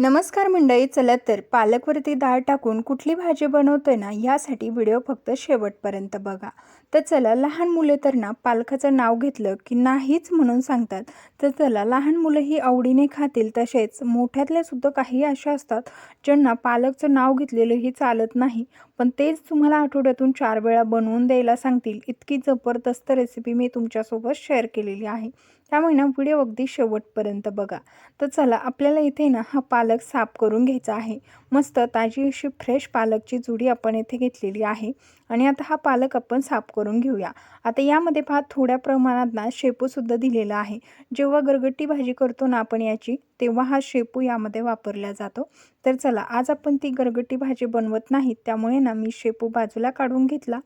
नमस्कार मंडळी चला तर पालकवरती डाळ टाकून कुठली भाजी बनवतोय ना यासाठी व्हिडिओ फक्त शेवटपर्यंत बघा. तर चला लहान मुले तर ना पालकाचं नाव घेतलं की नाहीच म्हणून सांगतात. तर चला लहान मुलं ही आवडीने खातील तसेच मोठ्यातल्या सुद्धा काही अशा असतात ज्यांना पालकचं नाव घेतलेलंही चालत नाही. पण तेच तुम्हाला आठवड्यातून चार वेळा बनवून द्यायला सांगतील. इतकी जबरदस्त रेसिपी मी तुमच्यासोबत शेअर केलेली आहे. त्यामुळे ना व्हिडिओ अगदी शेवटपर्यंत बघा. तर चला आपल्याला इथे ना हा पालक पालक साफ करून घ्यायचा आहे. मस्त ताजी अशी फ्रेश पालकची जुडी आपण येथे घेतलेली आहे. आणि आता हा पालक आपण साफ करून घेऊया. आता यामध्ये पहा थोड्या प्रमाणात ना शेपूसुद्धा दिलेला आहे. जेव्हा गरगट्टी भाजी करतो ना आपण याची तेव्हा हा शेपू यामध्ये वापरला जातो. तर चला आज आपण ती गरगट्टी भाजी बनवत नाही त्यामुळे ना मी शेपू बाजूला काढून घेतला.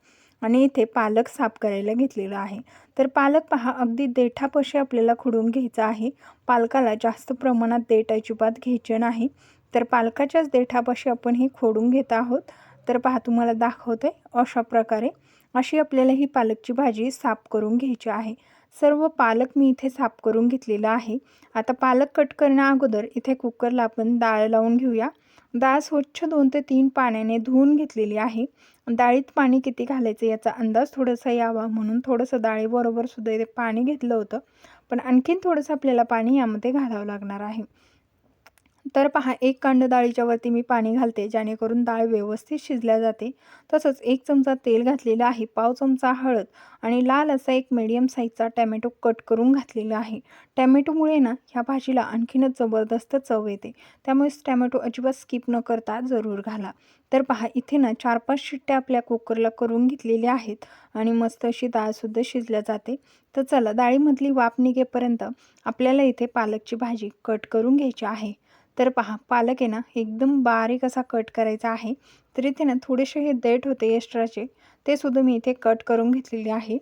आणि इथे पालक साफ करायला घेतलेला आहे. तर पालक पहा अगदी देठापाशी आपल्याला खुडून घ्यायचा आहे. पालकाला जास्त प्रमाणात देठ अजिबात घ्यायचे नाही. तर पालकाच्याच देठापाशी आपण ही खोडून घेत आहोत. तर पहा तुम्हाला दाखवते अशा प्रकारे. अशी आपल्याला ही पालकची भाजी साफ करून घ्यायची आहे. सर्व पालक मी इथे साफ करून घेतलेला आहे. आता पालक कट करण्या अगोदर इथे कुकरला आपण डाळ लावून घेऊया. डाळ स्वच्छ दोन ते तीन पाण्याने धुवून घेतलेली आहे. डाळीत पाणी किती घालायचं याचा अंदाज थोडासा यावा. म्हणून थोडंसं डाळीबरोबर सुद्धा इथे पाणी घेतलं होतं. पण आणखीन थोडंसं आपल्याला पाणी यामध्ये घालावं लागणार आहे. तर पहा एक कांड डाळीच्या वरती मी पाणी घालते जेणेकरून डाळ व्यवस्थित शिजल्या जाते. तसंच एक चमचा तेल घातलेलं आहे पाव चमचा हळद आणि लाल असा एक मीडियम साईजचा टॅमॅटो कट करून घातलेला आहे. टॅमॅटोमुळे ना ह्या भाजीला आणखीनच जबरदस्त चव येते. त्यामुळे टॅमॅटो अजिबात स्किप न करता जरूर घाला. तर पहा इथे ना चार पाच शिट्ट्या आपल्या कुकरला करून घेतलेल्या आहेत आणि मस्त अशी डाळसुद्धा शिजल्या जाते. तर चला डाळीमधली वाफ निघेपर्यंत आपल्याला इथे पालकची भाजी कट करून घ्यायची आहे. तर पहा पालक आहे ना एकदम बारीक असा कट करायचा आहे. तर इथे ना थोडेसे हे देठ होते एक्स्ट्राचे ते सुद्धा मी इथे कट करून घेतलेले आहे.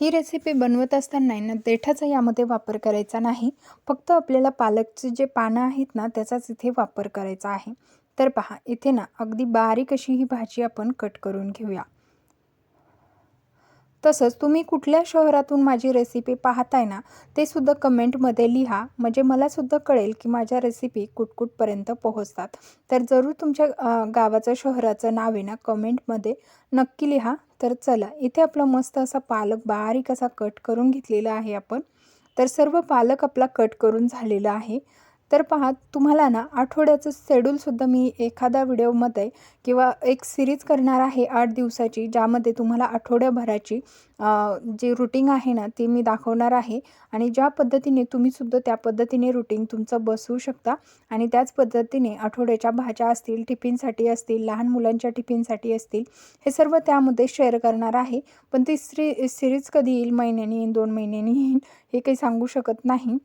ही रेसिपी बनवत असताना ना देठाचा यामध्ये वापर करायचा नाही. फक्त आपल्याला पालकचे जे पानं आहेत ना त्याचाच इथे वापर करायचा आहे. तर पहा इथे ना अगदी बारीक अशी ही भाजी आपण कट करून घेऊया. तसंच तुम्ही कुठल्या शहरातून माझी रेसिपी पाहताय ना ते सुद्धा कमेंटमध्ये लिहा. म्हणजे मलासुद्धा कळेल की माझ्या रेसिपी कुठकुठपर्यंत पोहोचतात. तर जरूर तुमच्या गावाचं शहराचं नाव आहे ना कमेंटमध्ये नक्की लिहा. तर चला इथे आपला मस्त असा पालक बारीक असा कट करून घेतलेला आहे आपण. तर सर्व पालक आपला कट करून झालेला आहे. तर पहा तुम्हाला ना आठवड्याचं शेड्यूलसुद्धा मी एखादा व्हिडिओमध्ये किंवा एक सिरीज करणार आहे आठ दिवसाची ज्यामध्ये तुम्हाला आठवड्याभराची जी रुटीन आहे ना ती मी दाखवणार आहे. आणि ज्या पद्धतीने तुम्हीसुद्धा त्या पद्धतीने रुटीन तुमचं बसवू शकता. आणि त्याच पद्धतीने आठवड्याच्या भाज्या असतील टिफिनसाठी असतील लहान मुलांच्या टिफिनसाठी असतील हे सर्व त्यामध्ये शेअर करणार आहे. पण ती सिरीज कधी येईल महिन्यानी येईल दोन महिन्यांनी येईल हे काही सांगू शकत नाही.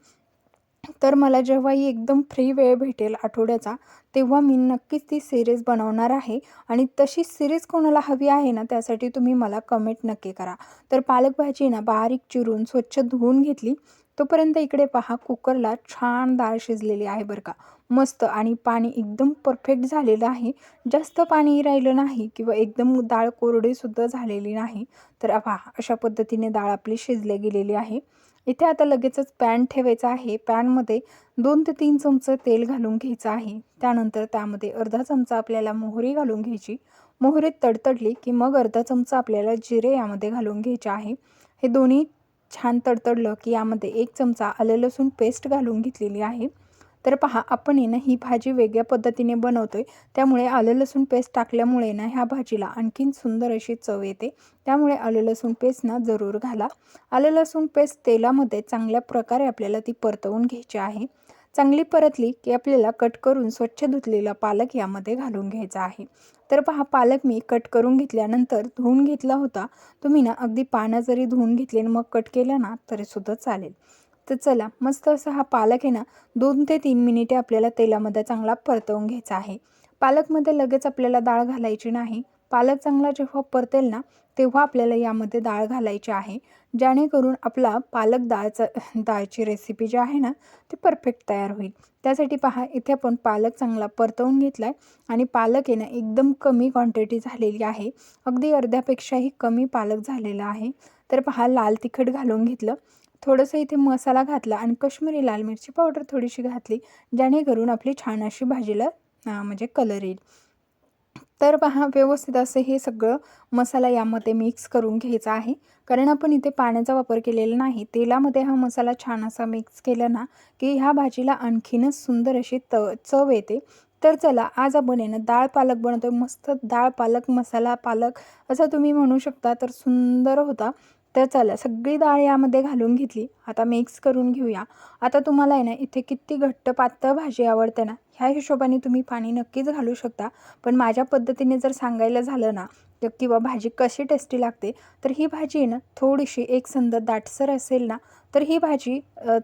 तर मला जेव्हाही एकदम फ्री वेळ भेटेल आठवड्याचा तेव्हा मी नक्कीच ती सिरीज बनवणार आहे. आणि तशी सिरीज कोणाला हवी आहे ना त्यासाठी तुम्ही मला कमेंट नक्की करा. तर पालक भाजी ना बारीक चिरून स्वच्छ धुवून घेतली. तोपर्यंत इकडे पहा कुकरला छान डाळ शिजलेली आहे बरं का. मस्त आणि पाणी एकदम परफेक्ट झालेलं आहे. जास्त पाणी राहिलं नाही किंवा एकदम डाळ कोरडीसुद्धा झालेली नाही. तर पहा अशा पद्धतीने डाळ आपली शिजले गेलेली आहे. इथे आता लगेचच पॅन ठेवायचा आहे. पॅनमध्ये दोन ते तीन चमचं तेल घालून घ्यायचं आहे. त्यानंतर त्यामध्ये अर्धा चमचा आपल्याला मोहरी घालून घ्यायची. मोहरीत तडतडली की मग अर्धा चमचा आपल्याला जिरे यामध्ये घालून घ्यायचे आहे. हे दोन्ही छान तडतडलं की यामध्ये एक चमचा आलं लसूण पेस्ट घालून घेतलेली आहे. तर पहा आपण आहे ना ही भाजी वेगळ्या पद्धतीने बनवतो आहे त्यामुळे आलं लसूण पेस्ट टाकल्यामुळे ना ह्या भाजीला आणखीन सुंदर अशी चव येते. त्यामुळे आलं लसूण पेस्ट ना जरूर घाला. आलं लसूण पेस्ट तेलामध्ये चांगल्या प्रकारे आपल्याला ती परतवून घ्यायची आहे. चांगली परतली की आपल्याला कट करून स्वच्छ धुतलेला पालक यामध्ये घालून घ्यायचा आहे. तर पहा पालक मी कट करून घेतल्यानंतर धुवून घेतला होता. तुम्ही ना अगदी पानं जरी धुवून घेतले मग कट केलं ना तरीसुद्धा चालेल. तर चला मस्त असा हा पालक आहे ना दोन ते तीन मिनिटे आपल्याला तेलामध्ये चांगला परतवून घ्यायचा आहे. पालकमध्ये लगेच आपल्याला डाळ घालायची नाही. पालक चांगला जेव्हा परतेल ना तेव्हा आपल्याला यामध्ये डाळ घालायची आहे. जेणेकरून आपला पालक डाळचा डाळची रेसिपी जी आहे ना ती परफेक्ट तयार होईल. त्यासाठी पहा इथे आपण पालक चांगला परतवून घेतला आहे आणि पालक आहे ना एकदम कमी क्वांटिटी झालेली आहे. अगदी अर्ध्यापेक्षाही कमी पालक झालेला आहे. तर पहा लाल तिखट घालून घेतलं. थोडंसं इथे मसाला घातला आणि कश्मीरी लाल मिरची पावडर थोडीशी घातली जेणेकरून आपली छान अशी भाजीला म्हणजे कलर येईल. तर पहा व्यवस्थित असं हे सगळं मसाला यामध्ये मिक्स करून घ्यायचा आहे. कारण आपण इथे पाण्याचा वापर केलेला नाही. तेलामध्ये हा मसाला छान असा मिक्स केला ना की ह्या भाजीला आणखीनच सुंदर अशी त चव येते. तर चला आज आपण येणं डाळ पालक बनवतो मस्त डाळ पालक मसाला पालक असं तुम्ही म्हणू शकता तर सुंदर होता. तर चला सगळी डाळ यामध्ये घालून घेतली. आता मिक्स करून घेऊया. आता तुम्हाला आहे ना इथे किती घट्ट पातळ भाजी आवडते ना ह्या हिशोबाने तुम्ही पाणी नक्कीच घालू शकता. पण माझ्या पद्धतीने जर सांगायला झालं ना तर किंवा भाजी कशी टेस्टी लागते तर ही भाजी ना थोडीशी एकसंध दाटसर असेल ना तर ही भाजी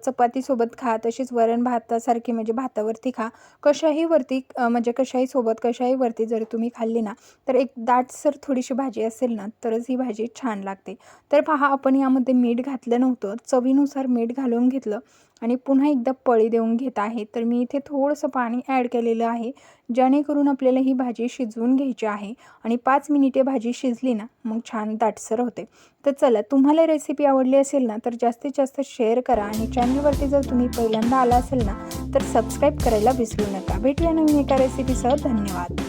चपातीसोबत खा तशीच वरण भातासारखी म्हणजे भातावरती खा. कशाही वरती म्हणजे कशाही सोबत कशाही वरती जर तुम्ही खाल्ली ना तर एक दाटसर थोडीशी भाजी असेल ना तरच ही भाजी छान लागते. तर पहा आपण यामध्ये मीठ घातलं नव्हतं. चवीनुसार मीठ घालून घेतलं. आणि पुन्हा एकदा पळी देऊन घेत आहे. तर मी इथे थोडंसं पाणी ॲड केलेलं आहे जेणेकरून आपल्याला ही भाजी शिजवून घ्यायची आहे. आणि पाच मिनिटे भाजी शिजली ना मग छान दाटसर होते. तर चला तुम्हाला रेसिपी आवडली असेल ना तर जास्तीत जास्त शेअर करा आणि चॅनलवरती जर तुम्ही पहिल्यांदा आला असेल ना तर सबस्क्राईब करायला विसरू नका. भेटूया नवीन एका रेसिपीसह धन्यवाद.